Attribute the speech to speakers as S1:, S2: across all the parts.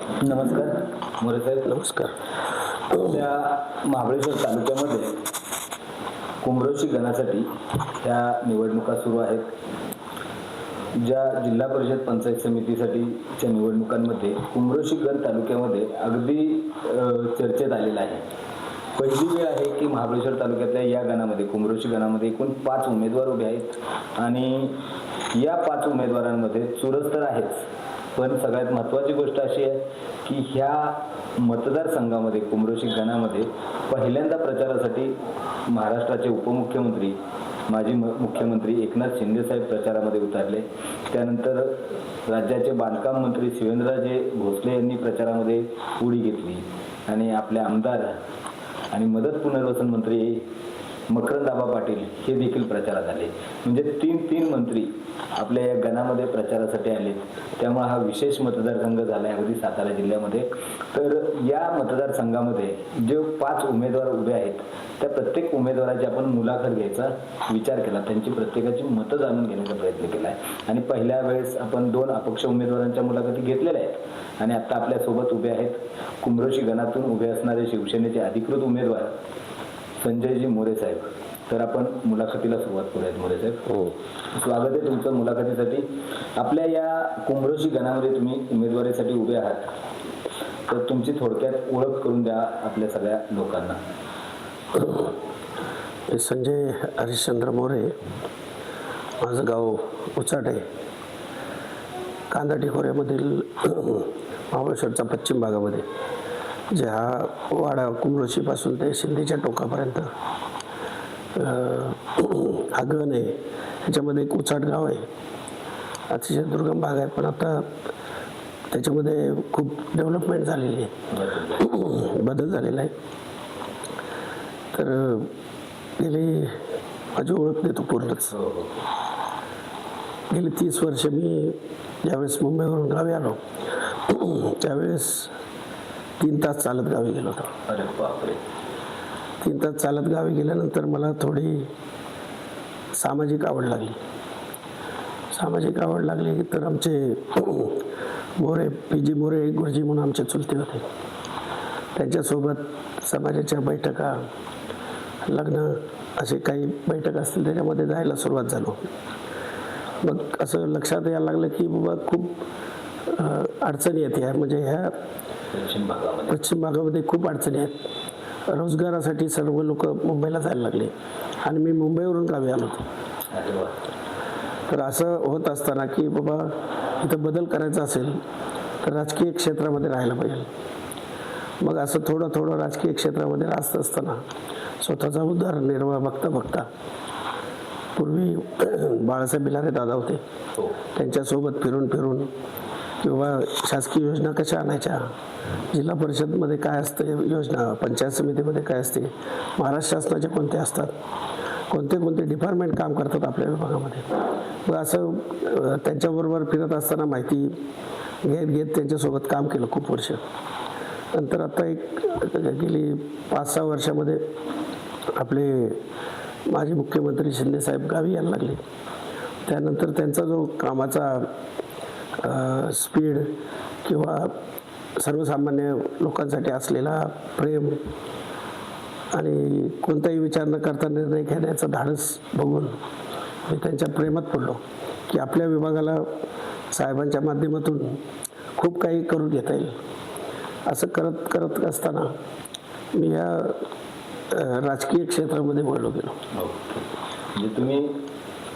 S1: नमस्कार. मोरे साहेब.
S2: नमस्कार.
S1: त्या महाबळेश्वर तालुक्यामध्ये कुमरोशी गणासाठी त्या निवडणुका सुरू आहेत. ज्या जिल्हा परिषद पंचायत समितीसाठीच्या निवडणुकांमध्ये कुमरोशी गण तालुक्यामध्ये अगदी चर्चेत आलेला आहे. पहिली वेळ आहे की महाबळेश्वर तालुक्यातल्या या गणामध्ये कुमरोशी गणामध्ये एकूण पाच उमेदवार उभे आहेत. आणि या पाच उमेदवारांमध्ये चुरस तर आहेच. पण सगळ्यात महत्त्वाची गोष्ट अशी आहे की ह्या मतदारसंघामध्ये कुमरोशी गणामध्ये पहिल्यांदा प्रचारासाठी महाराष्ट्राचे उपमुख्यमंत्री माजी म- मुख्यमंत्री एकनाथ शिंदेसाहेब प्रचारामध्ये उतरले. त्यानंतर राज्याचे बांधकाम मंत्री शिवेंद्रराजे भोसले यांनी प्रचारामध्ये उडी घेतली. आणि आपले आमदार आणि मदत पुनर्वसन मंत्री मकरंदाबा पाटील हे देखील प्रचारात आले. म्हणजे तीन तीन मंत्री आपल्या या गणामध्ये प्रचारासाठी आले. त्यामुळे हा विशेष मतदारसंघ झाला आहे अगदी सातारा जिल्ह्यामध्ये. तर या मतदारसंघामध्ये जे पाच उमेदवार उभे आहेत त्या प्रत्येक उमेदवाराची आपण मुलाखत घ्यायचा विचार केला. त्यांची प्रत्येकाची मतं जाणून घेण्याचा प्रयत्न केला आहे आणि पहिल्या वेळेस आपण दोन अपक्ष उमेदवारांच्या मुलाखती घेतलेल्या आहेत. आणि आता आपल्यासोबत उभे आहेत कुमरोशी गणातून उभे असणारे शिवसेनेचे अधिकृत उमेदवार संजयजी मोरे साहेब. तर आपण मुलाखतीला सुरुवात करूयात मोरे साहेब.
S2: हो.
S1: स्वागत आहे तुमचं मुलाखतीसाठी. आपल्या या कुमरोशी गणामध्ये तुम्ही उमेदवारीसाठी उभे आहात. तर तुमची थोडक्यात ओळख करून द्या आपल्या सगळ्या लोकांना.
S2: संजय हरिश्चंद्र मोरे. माझं गाव उचाटे. कांदाटी खोऱ्यामधील महाबळेश्वरच्या पश्चिम भागामध्ये. जे हा वाडा कुमरोशीपासून ते शिंदेच्या टोकापर्यंत हा गण आहे ह्याच्यामध्ये एक उचाट गाव आहे. अतिशय दुर्गम भाग आहे पण आता त्याच्यामध्ये खूप डेव्हलपमेंट झालेली आहे. बदल झालेला आहे. तर गेली माझी ओळख देतो पूर्णच.
S1: हो हो.
S2: गेली तीस वर्ष मी ज्यावेळेस मुंबईवरून गावी आलो त्यावेळेस तीन तास चालत गावी गेलो होतो. तीन तास चालत गावी गेल्यानंतर मला थोडी सामाजिक आवड लागली. सामाजिक आवड लागली की तर आमचे मोरे पी जी मोरे गुरुजी म्हणून आमचे चुलते होते. त्यांच्यासोबत समाजाच्या बैठका लग्न असे काही बैठक असतील त्याच्यामध्ये जायला सुरुवात झालो. मग असं लक्षात यायला लागलं की बाबा खूप अडचणी आहेत ह्या म्हणजे ह्या
S1: पश्चिम भागामध्ये
S2: खूप अडचणी आहेत. रोजगारासाठी सर्व लोक मुंबईला जायला लागले. आणि मी मुंबईवरून गावी आलो होतो. तर असं होत असताना की बाबा इथं बदल करायचा असेल तर राजकीय क्षेत्रामध्ये राहायला पाहिजे. मग असं थोडं थोडं राजकीय क्षेत्रामध्ये राहत असताना स्वतःचा उदरनिर्वाह बघता बघता पूर्वी बाळासाहेब बिलारे दादा होते.
S1: हो.
S2: त्यांच्यासोबत फिरून फिरून किंवा शासकीय योजना कशा आणायच्या? जिल्हा परिषदमध्ये काय असते योजना? पंचायत समितीमध्ये काय असते? महाराष्ट्र शासनाचे कोणते असतात? कोणते कोणते डिपार्टमेंट काम करतात आपल्या विभागामध्ये? मग असं त्यांच्याबरोबर फिरत असताना माहिती घेत घेत त्यांच्यासोबत काम केलं खूप वर्ष. नंतर आता एक गेली पाच सहा वर्षामध्ये आपले माजी मुख्यमंत्री शिंदेसाहेब गावी यायला लागले. त्यानंतर त्यांचा जो कामाचा स्पीड किंवा सर्वसामान्य लोकांसाठी असलेला प्रेम आणि कोणताही विचार न करता निर्णय घेण्याचं धाडस बघून मी त्यांच्या प्रेमात पडलो की आपल्या विभागाला साहेबांच्या माध्यमातून खूप काही करून घेता येईल. असं करत करत असताना मी या राजकीय क्षेत्रामध्ये वळलो गेलो.
S1: हो. म्हणजे तुम्ही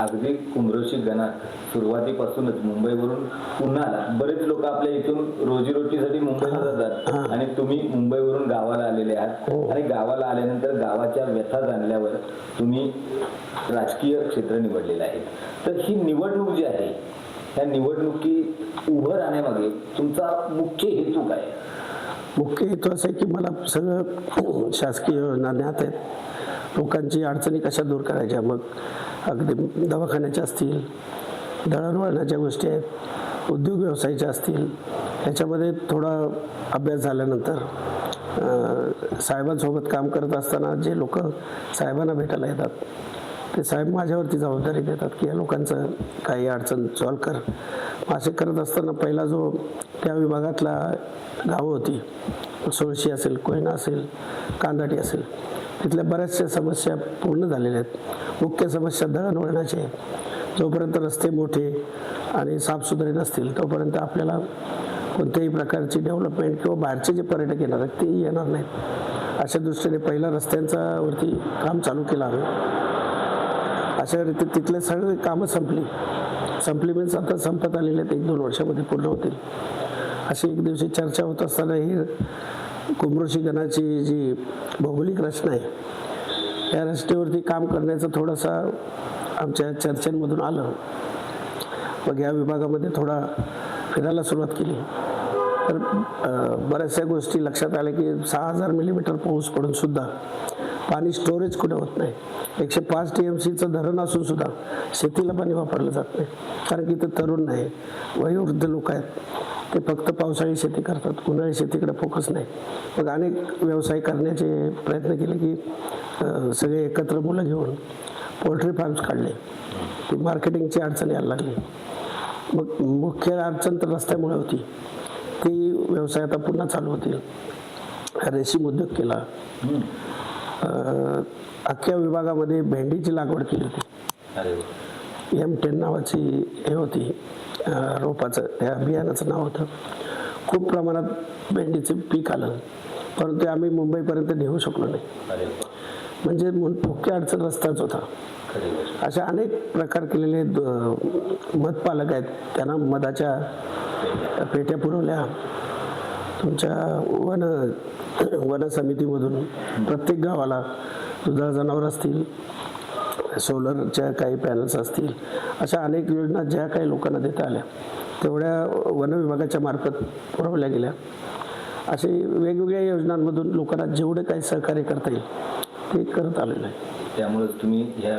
S1: अगदी कुमरोशी गणात. सुरुवातीपासूनच मुंबईवरून आला बरेच लोक आपल्या इथून रोजीरोटीसाठी मुंबईला जातात. आणि तुम्ही मुंबईवरून गावाला आलेले आहात.
S2: हो.
S1: आणि गावाला आल्यानंतर गावाच्या व्यथा जाणल्यावर तुम्ही राजकीय क्षेत्र निवडलेलं आहे. तर ही निवडणूक जी आहे त्या निवडणुकीत उभं राहण्यामागे तुमचा मुख्य हेतू काय
S2: मुख्य हेतू असं आहे की मला सगळं शासकीय योजना ज्ञात आहेत. लोकांची अडचणी कशा दूर करायच्या? मग अगदी दवाखान्याच्या असतील दळणवळणाच्या गोष्टी आहेत उद्योग व्यवसायाच्या असतील याच्यामध्ये थोडा अभ्यास झाल्यानंतर साहेबांसोबत काम करत असताना जे लोक साहेबांना भेटायला येतात ते साहेब माझ्यावरती जबाबदारी देतात की या लोकांचं काही अडचण सॉल्व कर. असे करत असताना पहिला जो त्या विभागातला गावं होती सोळशी असेल कोयना असेल कांदाटी असेल तिथल्या बऱ्याचशा समस्या पूर्ण झालेल्या आहेत. मुख्य समस्या दळणवळणाची आहे. जोपर्यंत रस्ते मोठे आणि साफसुथरे नसतील तोपर्यंत आपल्याला कोणत्याही प्रकारची डेव्हलपमेंट किंवा बाहेरचे जे पर्यटक येणार आहेत तेही येणार नाहीत. अशा दृष्टीने पहिला रस्त्यांचा वरती काम चालू केलं आम्ही. अशा रीती तिथले सगळे कामं संपली. संपली मीन्स आता संपत आलेले आहेत. एक दोन वर्षामध्ये पूर्ण होतील. अशी एक दिवशी चर्चा होत असताना ही कुंभऋषी गणाची जी भौगोलिक रचना आहे या रचनेवरती काम करण्याचं थोडासा आमच्या चर्चेमधून आलं. मग या विभागामध्ये थोडा फिरायला सुरुवात केली. तर बऱ्याचशा गोष्टी लक्षात आल्या की सहा हजार मिलीमीटर पाऊस पडून सुद्धा पाणी स्टोरेज कुठे होत नाही. एकशे पाच टी एम सीचं धरण असून सुद्धा शेतीला पाणी वापरलं जात नाही. कारण की ते तरुण नाही वयोवृद्ध लोक आहेत. ते फक्त पावसाळी शेती करतात उन्हाळी शेतीकडे फोकस नाही. मग अनेक व्यवसाय करण्याचे प्रयत्न केले की सगळे एकत्र मुलं घेऊन पोल्ट्री फार्म्स काढले. ती मार्केटिंगची अडचण यायला लागली. मग मुख्य अडचण तर रस्त्यामुळे होती. ती व्यवसाय आता पुन्हा चालू होतील. रेशीम उद्योग केला. अख्ख्या विभागामध्ये भेंडीची लागवड केली होती. एम टेन नावाची हे होती. रोपाचं त्या बियाणाचं नाव होतं. खूप प्रमाणात भेंडीचे पीक आलं. परंतु आम्ही मुंबईपर्यंत नेऊ शकलो नाही. म्हणजे मुख्य अडचण रस्ताच होता. अशा अनेक प्रकार केलेले द- मधपालक आहेत. त्यांना मधाच्या पेट्या पुरवल्या. तुमच्या वन वन समितीमधून प्रत्येक गावाला दुधाळ जनावर असतील सोलरच्या काही पॅनल्स असतील अशा अनेक योजना ज्या काही लोकांना देता आल्या तेवढ्या वन विभागाच्या मार्फत पुरवल्या गेल्या. असे वेगवेगळ्या योजनांमधून लोकांना जेवढे काही सहकार्य करता येईल ते करत आलेलं आहे.
S1: त्यामुळे तुम्ही ह्या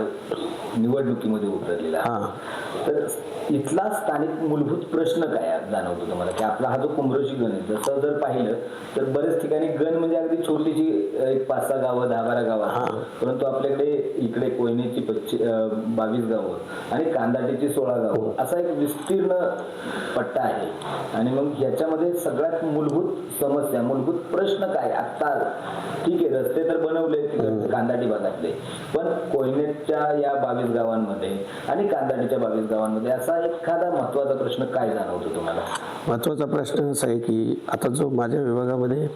S1: निवडणुकीमध्ये उतरलेला.
S2: हां.
S1: तर इथला स्थानिक मूलभूत प्रश्न काय जाणवतो तुम्हाला की आपला हा जो कुंभरोशी गण आहे जसं जर पाहिलं तर बरेच ठिकाणी गण म्हणजे अगदी छोटीशी एक पाच सहा गावं दहा बारा गावं. परंतु आपल्याकडे इकडे कोयनेची पच्ची बावीस गावं आणि कांदाटीची सोळा गावं असा एक विस्तीर्ण पट्टा आहे. आणि मग ह्याच्यामध्ये सगळ्यात मूलभूत समस्या मूलभूत प्रश्न काय? आत्ता ठीक आहे रस्ते तर बनवले तिकडे कांदाटी भागातले. पण कोयनेच्या या बावीस गावांमध्ये आणि कांदाटीच्या बावीस गावांमध्ये असा एखादा महत्त्वाचा प्रश्न काय जाणवतो तुम्हाला?
S2: महत्त्वाचा प्रश्न असा आहे की आता जो माझ्या विभागामध्ये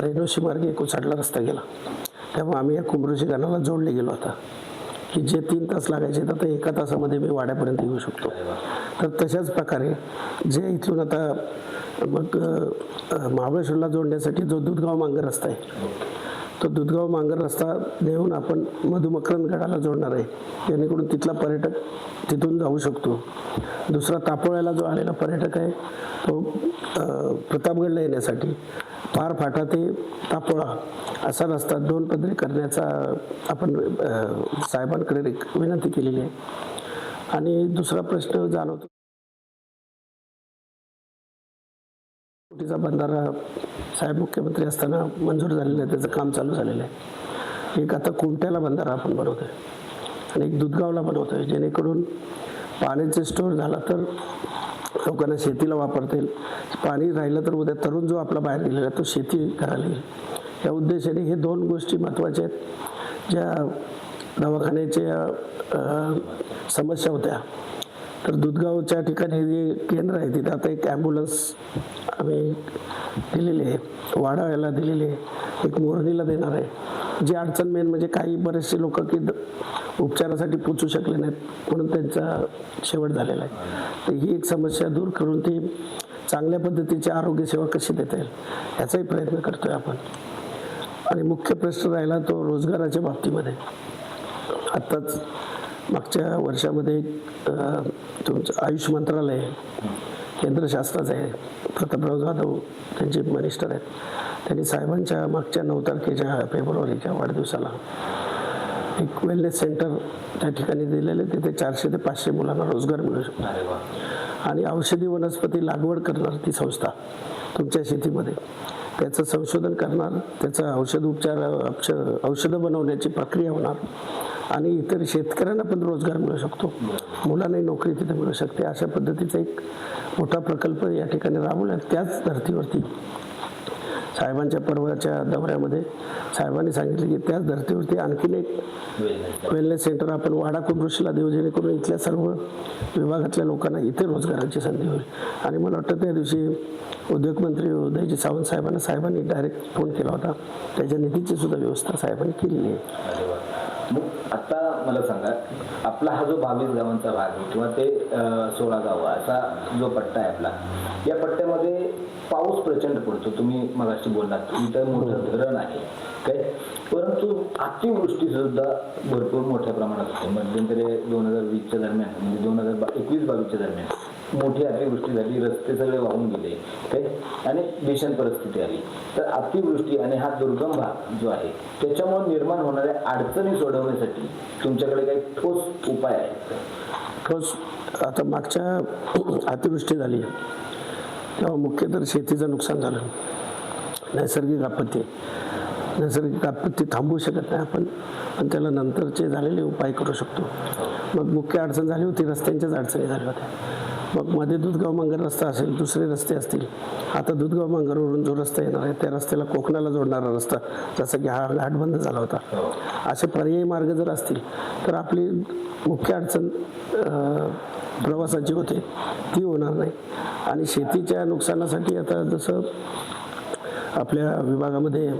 S2: रेणुशी मार्गे एक उसाटला रस्ता गेला त्यामुळे आम्ही या कुंभऋषी गाणाला जोडले गेलो आता. की जे तीन तास लागायचे तर ते एका तासामध्ये मी वाड्यापर्यंत येऊ शकतो. तर तशाच प्रकारे जे इथून आता मग महाबळेश्वरला जोडण्यासाठी जो दुधगाव मांगर रस्ता आहे तो दुधगाव मांगर रस्ता देऊन आपण मधुमकरंद गडाला जोडणार आहे. जेणेकरून तिथला पर्यटक तिथून जाऊ शकतो. दुसरा तापोळ्याला जो आलेला पर्यटक आहे तो प्रतापगडला येण्यासाठी पार फाटा ते तापोळा असा रस्ता दोन पदरी करण्याचा आपण साहेबांकडे विनंती केलेली आहे. आणि दुसरा प्रश्न जाणवतो. कोटीचा बंधारा साहेब मुख्यमंत्री असताना मंजूर झालेला आहे त्याचं काम चालू झालेलं आहे. एक आता कुमट्याला बंधारा आपण बनवतोय. आणि एक दुधगावला बनवतोय जेणेकरून पाण्याचे स्टोर झाला तर लोकांना शेतीला वापरता येईल. पाणी राहिलं तर उद्या तरुण जो आपला बाहेर गेलेला तो शेती करायला येईल. या उद्देशाने हे दोन गोष्टी महत्त्वाच्या आहेत. ज्या दवाखान्याच्या समस्या होत्या तर दुधगावच्या ठिकाणी जे केंद्र आहे तिथं आता एक ॲम्ब्युलन्स आम्ही दिलेली आहे वाढायला दिलेली आहे एक मोरणीला देणार आहे. जी अडचण मेन म्हणजे काही बरेचसे लोक की द- उपचारासाठी पोचू शकले नाहीत म्हणून त्यांचा शेवट झालेला आहे. तर ही एक समस्या दूर करून ती चांगल्या पद्धतीची आरोग्यसेवा कशी देता येईल याचाही प्रयत्न करतोय आपण. आणि मुख्य प्रश्न राहिला तो रोजगाराच्या बाबतीमध्ये. आत्ताच मागच्या वर्षामध्ये तुमचं आयुष मंत्रालय केंद्र शासनाचं आहे प्रतापराव जाधव त्यांचे मिनिस्टर आहेत. त्यांनी साहेबांच्या मागच्या नऊ तारखेच्या फेब्रुवारीच्या वाढदिवसाला एक वेलनेस सेंटर त्या ठिकाणी दिलेले तिथे चारशे ते पाचशे मुलांना रोजगार मिळू शकतो. आणि औषधी वनस्पती लागवड करणार ती संस्था तुमच्या शेतीमध्ये. त्याचं संशोधन करणार त्याचं औषध उपचार औष- औषधं बनवण्याची प्रक्रिया होणार. आणि इतर शेतकऱ्यांना पण रोजगार मिळू शकतो. मुलांनाही नोकरी तिथे मिळू शकते. अशा पद्धतीचा एक मोठा प्रकल्प या ठिकाणी राबवला त्याच धर्तीवरती साहेबांच्या पर्वाच्या दौऱ्यामध्ये साहेबांनी सांगितले की त्याच धर्तीवरती आणखीन एक वेलनेस सेंटर आपण वाडा कुंभृषीला देऊ जेणेकरून इथल्या सर्व विभागातल्या लोकांना इथे रोजगाराची संधी होईल. आणि मला वाटतं त्या दिवशी उद्योगमंत्री उदयजी सावंत साहेबांना साहेबांनी डायरेक्ट फोन केला होता. त्याच्या निधीची सुद्धा व्यवस्था साहेबांनी केलेली आहे.
S1: मग आता मला सांगा आपला हा जो बावीस गावांचा भाग आहे किंवा ते सोळा गाव असा जो पट्टा आहे आपला या पट्ट्यामध्ये पाऊस प्रचंड पडतो तुम्ही मगाशी बोललात. इथं मोठं धरण आहे काय परंतु अतिवृष्टी सुद्धा भरपूर मोठ्या प्रमाणात होते. मध्यंतरी दोन हजार वीसच्या दरम्यान म्हणजे दोन हजार एकवीस बावीसच्या दरम्यान. मोठी अतिवृष्टी झाली रस्ते सगळे वाहून गेले काय आणि भीषण परिस्थिती आली. तर अतिवृष्टी आणि हा दुर्गम भाग जो आहे त्याच्यामुळे निर्माण होणाऱ्या अडचणी सोडवण्यासाठी तुमच्याकडे काही ठोस उपाय आहेत
S2: ठोस आता मागच्या अतिवृष्टी झाली. तेव्हा मुख्य तर शेतीचं नुकसान झालं. नैसर्गिक आपत्ती. नैसर्गिक आपत्ती थांबवू शकत नाही आपण पण त्याला नंतरचे झालेले उपाय करू शकतो. मग मुख्य अडचण झाली होती रस्त्यांच्याच अडचणी झाल्या होत्या. मग मध्ये दुधगाव मंगर रस्ता असेल दुसरे रस्ते असतील. आता दुधगाव मंगरवरून जो रस्ता येणार आहे त्या रस्त्याला कोकणाला जोडणारा रस्ता जसं की हा घाट बंद झाला होता. असे पर्यायी मार्ग जर असतील तर आपली मुख्य अडचण प्रवासाची होते. ती होणार नाही. आणि शेतीच्या नुकसानासाठी आता जसं आपल्या विभागामध्ये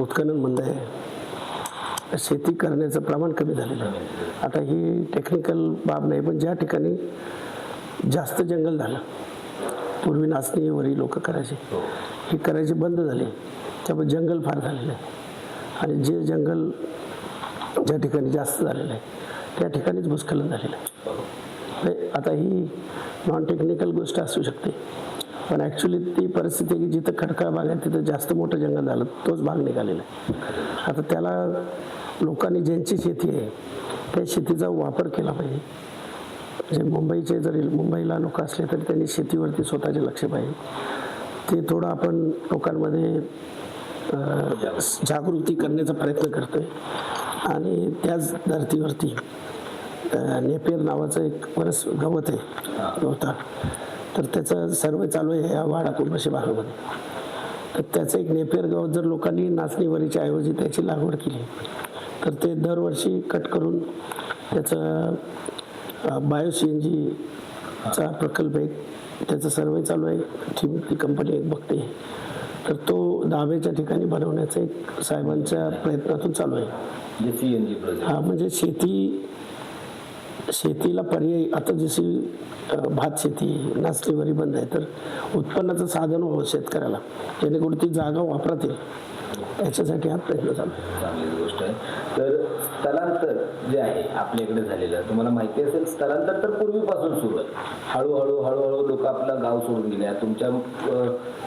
S2: उत्खनन बंद आहे. शेती करण्याचं प्रमाण कमी झालेलं आहे. आता ही टेक्निकल बाब नाही पण ज्या ठिकाणी जास्त जंगल झालं. पूर्वी नाचणीवरी लोक करायचे. ही. करायची बंद झाली. त्यामुळे जंगल फार झालेलं आहे. आणि जे जंगल ज्या ठिकाणी जास्त झालेलं आहे त्या ठिकाणीच भूस्खलन झालेलं आहे. नाही, आता ही नॉन टेक्निकल गोष्ट असू शकते. पण ॲक्च्युली ती परिस्थिती की जिथं खडकाळ भाग आहे तिथं जास्त मोठं जंगल झालं तोच भाग निघालेला आहे. आता त्याला लोकांनी ज्यांची शेती आहे त्या शेतीचा वापर केला पाहिजे. म्हणजे मुंबईचे जरी मुंबईला लोक असले तरी त्यांनी शेतीवरती स्वतःचे लक्ष पाहिजे. ते थोडं आपण लोकांमध्ये जागृती करण्याचा प्रयत्न करतोय. आणि त्याच धर्तीवरती नेपेर नावाचं एक वरस गवत आहे गवताळ तर त्याचं सर्वे चालू आहे या वाडा कुंभशी भागामध्ये तर त्याचं एक नेपेर गवत जर लोकांनी नाचणीवरीच्या ऐवजी त्याची लागवड केली तर ते दरवर्षी कट करून त्याचं बायो सी एन जीचा प्रकल्प आहे. त्याचा सर्वे चालू आहे. ती कंपनी एक बघते. तर तो दाव्याच्या ठिकाणी बनवण्याचा एक साहेबांच्या प्रयत्नातून चालू आहे. हा म्हणजे शेती शेतीला पर्यायी आता जशी भात शेती नाचणीवरी बंद आहे. तर उत्पन्नाचं साधन व्हावं शेतकऱ्याला. जेणेकरून ती जागा वापरात येईल याच्यासाठी हा प्रयत्न चालू आहे.
S1: चांगली गोष्ट आहे. तर स्थलांतर जे आहे आपल्याकडे झालेलं तुम्हाला माहिती असेल स्थलांतर तर पूर्वीपासून सुरू आहे. हळूहळू हळूहळू लोक आपलं गाव सोडून गेले. तुमच्या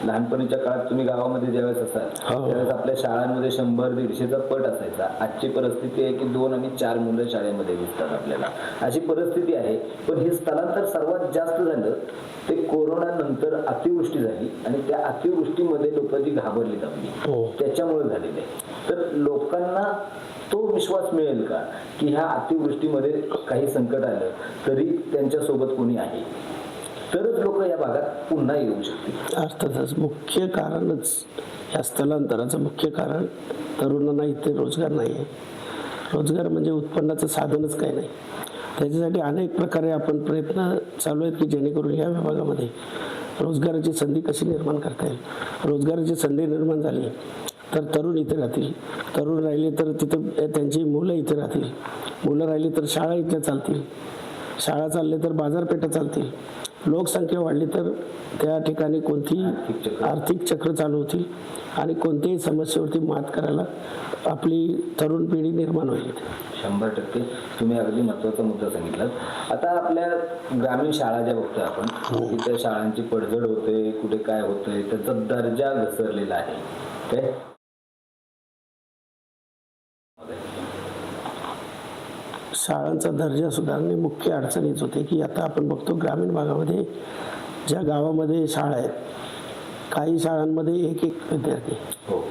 S1: लहानपणीच्या काळात तुम्ही गावामध्ये ज्यावेळेस असाल
S2: हो.
S1: त्यावेळेस आपल्या शाळांमध्ये शंभर दीडशेचा पट असायचा. आजची परिस्थिती आहे की दोन आणि चार मुलं शाळेमध्ये दिसतात आपल्याला. अशी परिस्थिती आहे. पण हे स्थलांतर सर्वात जास्त झालं ते कोरोना नंतर अतिवृष्टी झाली आणि त्या अतिवृष्टीमध्ये लोक जी घाबरली आपली
S2: हो.
S1: त्याच्यामुळे झालेले आहे. तर लोकांना तो विश्वास मिळेल का की ह्या अतिवृष्टीमध्ये काही संकट आलं तरी त्यांच्यासोबत कोणी आहे? तरच लोक या भागात पुन्हा येऊ शकतील.
S2: अर्थातच मुख्य कारणच या स्थलांतराचं मुख्य कारण तरुणांना इथे रोजगार नाही आहे रोजगार म्हणजे उत्पन्नाचं साधनच काही नाही. त्याच्यासाठी अनेक प्रकारे आपण प्रयत्न चालू आहेत की जेणेकरून या विभागामध्ये रोजगाराची संधी कशी निर्माण करता येईल? रोजगाराची संधी निर्माण झाली तर तरुण इथे राहतील. तरुण राहिले तर तिथं त्यांची मुलं इथे राहतील. मुलं राहिली तर शाळा इथल्या चालतील. शाळा चालले तर बाजारपेठा चालतील. लोकसंख्या वाढली तर त्या ठिकाणी कोणती
S1: चक्र.
S2: आर्थिक चक्र चालू होतील आणि कोणत्याही समस्येवरती मात करायला आपली तरुण पिढी निर्माण होईल.
S1: शंभर टक्के. तुम्ही अगदी महत्त्वाचा मुद्दा सांगितला आता आपल्या ग्रामीण शाळा ज्या बघतोय आपण तिथे शाळांची पडझड होते कुठे काय होतंय त्याचा दर्जा घसरलेला आहे. काय
S2: शाळांचा दर्जा सुधारणे मुख्य अडचणीच होते की आता आपण बघतो ग्रामीण भागामध्ये ज्या गावामध्ये शाळा आहेत काही शाळांमध्ये एक एक विद्यार्थी.
S1: हो.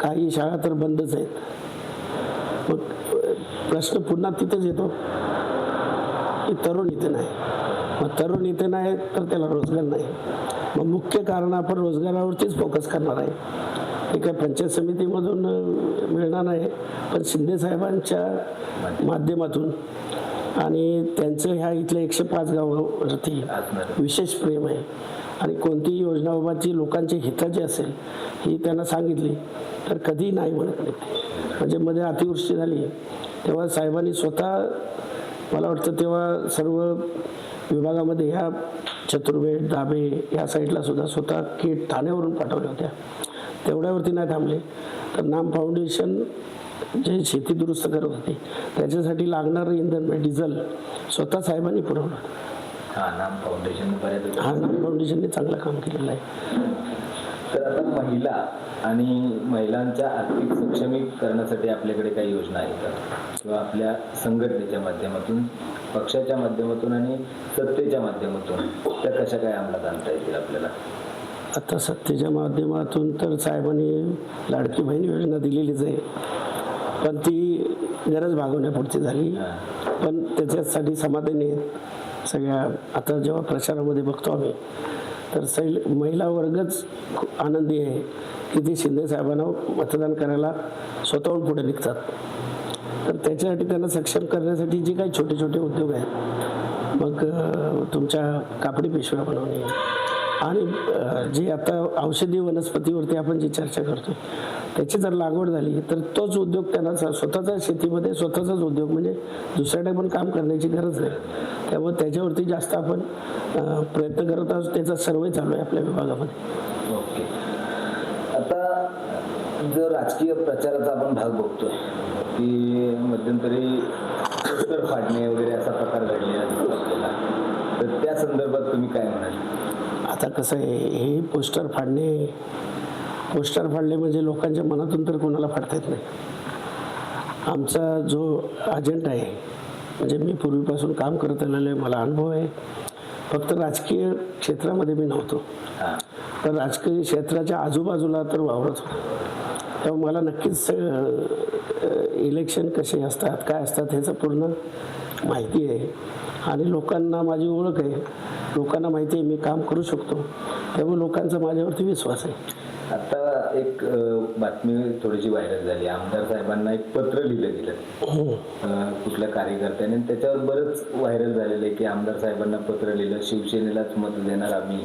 S2: काही शाळा तर बंदच आहेत. मग प्रश्न पुन्हा तिथेच येतो की तरुण इथे नाही. मग तरुण इथे नाही तर त्याला रोजगार नाही. मग मुख्य कारण आपण रोजगारावरतीच फोकस करणार आहे. एका काय पंचायत समितीमधून मिळणार नाही. पण शिंदेसाहेबांच्या माध्यमातून आणि त्यांचं ह्या इथल्या एकशे पाच गावावरती विशेष प्रेम आहे. आणि कोणतीही योजना लोकांची हिताची असेल ही त्यांना सांगितली तर कधीही नाही म्हणत नाही. म्हणजे मध्ये अतिवृष्टी झाली तेव्हा साहेबांनी स्वतः मला वाटतं तेव्हा सर्व विभागामध्ये ह्या चतुर्वेद दाबे या साईडला सुद्धा स्वतः किट ठाण्यावरून पाठवल्या होत्या. तेवढ्यावरती नाही थांबले. तर नाम फाउंडेशन जे शेती दुरुस्त करत होते त्याच्यासाठी लागणारं इंधन म्हणजे डिझेल स्वतः साहेबांनी पुरवलं.
S1: हा नाम फाउंडेशन बऱ्यापैकी
S2: हा नाम फाउंडेशनने चांगलं काम केलेलं आहे.
S1: तर आता महिला आणि महिलांच्या आर्थिक सक्षमीकरणासाठी आपल्याकडे काही योजना आहेत का? किंवा आपल्या संघटनेच्या माध्यमातून पक्षाच्या माध्यमातून आणि सत्तेच्या माध्यमातून त्या कशा काय अंमलात आणता येतील आपल्याला?
S2: आता सत्तेच्या माध्यमातून तर साहेबांनी लाडकी बहीण योजना दिलेलीच आहे. पण ती गरज भागवण्यापुढची झाली. पण त्याच्यासाठी समाधानी आहेत सगळ्या. आता जेव्हा प्रचारामध्ये बघतो आम्ही तर सैल महिला वर्गच खूप आनंदी आहे की ते शिंदे साहेबांना मतदान करायला स्वतःहून पुढे निघतात. तर त्याच्यासाठी त्यांना सक्षम करण्यासाठी जे काही छोटे छोटे उद्योग आहेत मग तुमच्या कापडी पिशव्या बनवणे आणि जे आता औषधी वनस्पतीवरती आपण जी चर्चा करतो त्याची जर लागवड झाली तर तोच उद्योग त्यांना स्वतःचा शेतीमध्ये स्वतःचाच उद्योग म्हणजे दुसऱ्याकडे पण काम करण्याची गरज नाही त्यामुळे त्याच्यावरती जास्त आपण प्रयत्न करत आहोत त्याचा सर्वे चालू आहे आपल्या विभागामध्ये.
S1: ओके. आता जो राजकीय प्रचाराचा आपण भाग बघतोय की मध्यंतरी फाडणे वगैरे असा प्रकार घडलेला तर त्या संदर्भात तुम्ही काय म्हणाल?
S2: आता कसं आहे हे पोस्टर फाडणे पोस्टर फाडले म्हणजे लोकांच्या मनातून तर कोणाला फाडता येत नाही. आमचा जो अजेंडा आहे म्हणजे मी पूर्वीपासून काम करत आलेलं आहे मला अनुभव आहे. फक्त राजकीय क्षेत्रामध्ये मी नव्हतो. तर राजकीय क्षेत्राच्या आजूबाजूला तर वावरत होतो. तेव्हा मला नक्कीच इलेक्शन कसे असतात काय असतात ह्याचं पूर्ण माहिती आहे. आणि लोकांना माझी ओळख आहे. लोकांना माहिती आहे मी काम करू शकतो. त्यामुळे लोकांचा माझ्यावरती विश्वास आहे.
S1: आता एक बातमी थोडीशी व्हायरल झाली. आमदार साहेबांना एक पत्र लिहिलं गेलं. अ, कुठल्या कार्यकर्त्याने त्याच्यावर बरंच व्हायरल झालेलं आहे की आमदार साहेबांना पत्र लिहिलं शिवसेनेलाच मत देणार आम्ही.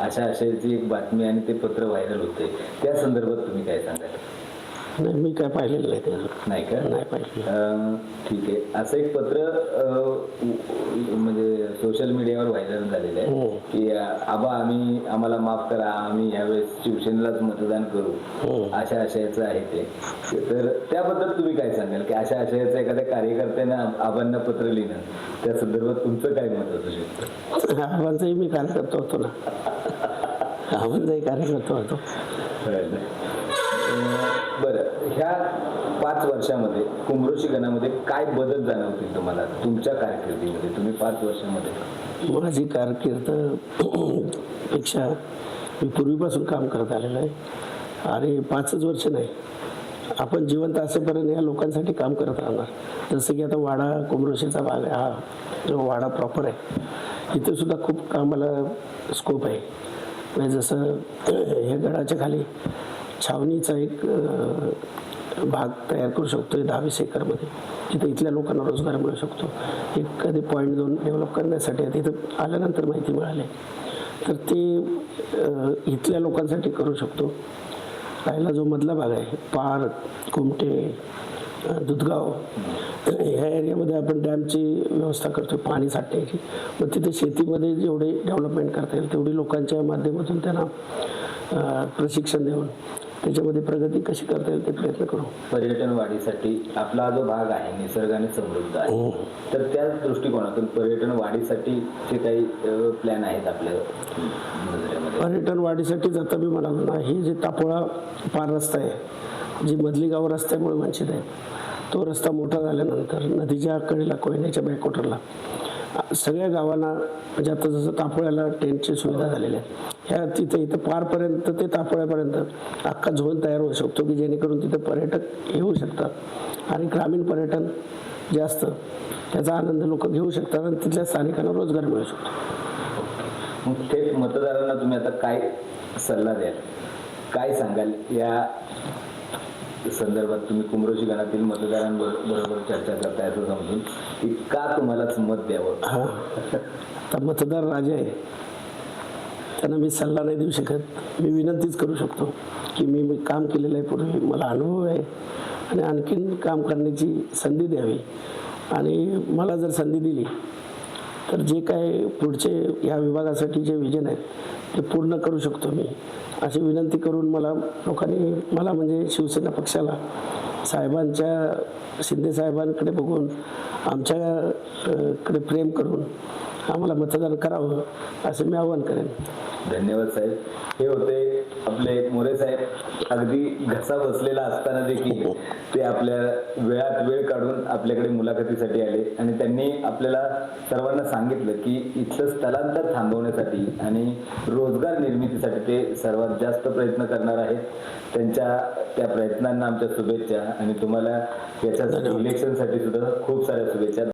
S1: अशा अशाची एक बातमी आणि ते पत्र व्हायरल होते. त्या संदर्भात तुम्ही काय सांगाल?
S2: नाही मी काय पाहिलेलं नाही त्याचं.
S1: नाही का?
S2: नाही पाहिलं
S1: अं, ठीक आहे. असं एक पत्र अं, म्हणजे सोशल मीडियावर व्हायरल झालेलं आहे
S2: हो.
S1: की अं, आबा आम्ही आम्हाला माफ करा आम्ही यावेळेस शिवसेनेलाच मतदान करू.
S2: हो.
S1: अशा आशयाचं आहे ते. तर त्याबद्दल तुम्ही काय सांगाल? की अशा आशयाचं एखाद्या कार्यकर्त्यानं आबांना पत्र लिहिणं त्या संदर्भात तुमचं काय मत असू शकतं?
S2: आव्हानचाही मी कार्यकर्ता होतो ना. आव्हानचाही कार्यकर्ता होतो.
S1: अं, बरं ह्या पाच वर्षामध्ये कुमरोशी गणामध्ये काय बदल जाणवतील तुम्हाला? तुमच्या कारकिर्दीमध्ये तुम्ही पाच वर्षामध्ये?
S2: माझी कारकीर्द पेक्षा मी पूर्वीपासून काम करत आलेलो आहे. आणि पाचच वर्ष नाही. आपण जिवंत असेपर्यंत या लोकांसाठी काम करत राहणार. जसं की आता वाडा कुमरोशीचा भाग आहे. हा जो वाडा प्रॉपर आहे. इथे सुद्धा खूप कामाला स्कोप आहे. म्हणजे जसं हे गडाच्या खाली छावणीचा एक भाग तयार करू शकतो दहा वीस एकरमध्ये. तिथे इथल्या लोकांना रोजगार मिळू शकतो. एक कधी पॉईंट दोन डेव्हलप करण्यासाठी तिथं आल्यानंतर माहिती मिळाली. तर ते इथल्या लोकांसाठी करू शकतो. राहिला जो मधला भाग आहे पार कुमटे दुधगाव ह्या एरियामध्ये आपण डॅमची व्यवस्था करतो पाणी साठण्याची मग तिथे शेतीमध्ये जेवढे डेव्हलपमेंट करता येईल तेवढी लोकांच्या माध्यमातून त्यांना प्रशिक्षण देऊन त्याच्यामध्ये प्रगती कशी करता येईल ते प्रयत्न करू.
S1: पर्यटन वाढीसाठी आपला हा जो भाग आहे निसर्गाने समृद्ध आहे. तर त्या दृष्टिकोनातून पर्यटन वाढीसाठी जे काही प्लॅन आहेत आपल्या
S2: पर्यटन वाढीसाठीच आता मी म्हणालो ना ही जी तापोळा पार रस्ता आहे जी मधली गाव रस्त्यामुळे वंचित आहे तो रस्ता मोठा झाल्यानंतर नदीच्या कडेला कोयन्याच्या बॅकवॉटरला सगळ्या गावांना म्हणजे आता जसं तापोळ्याला टेंटची सुविधा झालेली आहे ह्या तिथे इथं पारपर्यंत ते तापोळ्यापर्यंत अख्खा झोन तयार होऊ शकतो की जेणेकरून तिथे पर्यटक येऊ शकतात. आणि ग्रामीण पर्यटन जे असतं त्याचा आनंद लोक घेऊ शकतात आणि तिथल्या स्थानिकांना रोजगार मिळू शकतो.
S1: मग थेट मतदारांना तुम्ही आता काय सल्ला द्याल? काय सांगाल? या संदर्भात तुम्ही कुमरोशी गणातील मतदारांबरोबर चर्चा करताय असं समजून की का तुम्हालाच मत द्यावं.
S2: हा. आता मतदार राजा आहे. त्यांना मी सल्ला नाही देऊ शकत. मी विनंतीच करू शकतो की मी मी काम केलेलं आहे पूर्वी मला अनुभव आहे आणि आणखीन काम करण्याची संधी द्यावी. आणि मला जर संधी दिली तर जे काय पुढचे या विभागासाठी जे विजन आहेत ते पूर्ण करू शकतो मी. अशी विनंती करून मला लोकांनी मला म्हणजे शिवसेना पक्षाला साहेबांच्या शिंदे साहेबांकडे बघून आमच्याकडे प्रेम करून आम्हाला मतदान करावं असं मी आवाहन करेन.
S1: धन्यवाद साहेब. हे होते आपले मोरे साहेब. अगदी घसा बसलेला असताना देखील ते आपल्या वेळात वेळ काढून आपल्याकडे मुलाखतीसाठी आले आणि त्यांनी आपल्याला सर्वांना सांगितलं की इथलं स्थलांतर थांबवण्यासाठी आणि रोजगार निर्मितीसाठी ते सर्वात जास्त प्रयत्न करणार आहेत. त्यांच्या त्या प्रयत्नांना आमच्या शुभेच्छा आणि तुम्हाला याच्या इलेक्शनसाठी सुद्धा खूप साऱ्या शुभेच्छा.